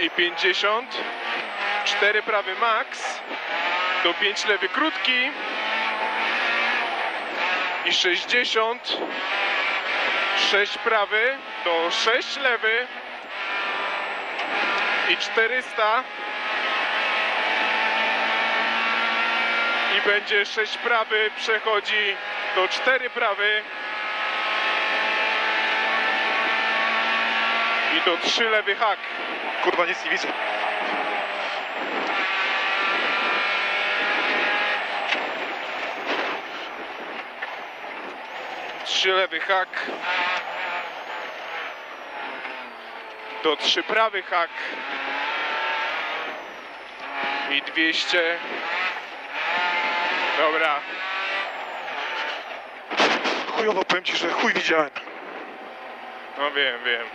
i 50. 4 prawy max. Do 5 lewy krótki. I 60. 6 prawy. Do 6 lewy. I 400. I będzie 6 prawy. Przechodzi do 4 prawy. I do 3 lewy hak. Kurwa, nic nie widzę. Trzy lewy hak. Do trzy prawy hak. I 200. Dobra. Chujowo powiem ci, że chuj widziałem. No wiem, wiem.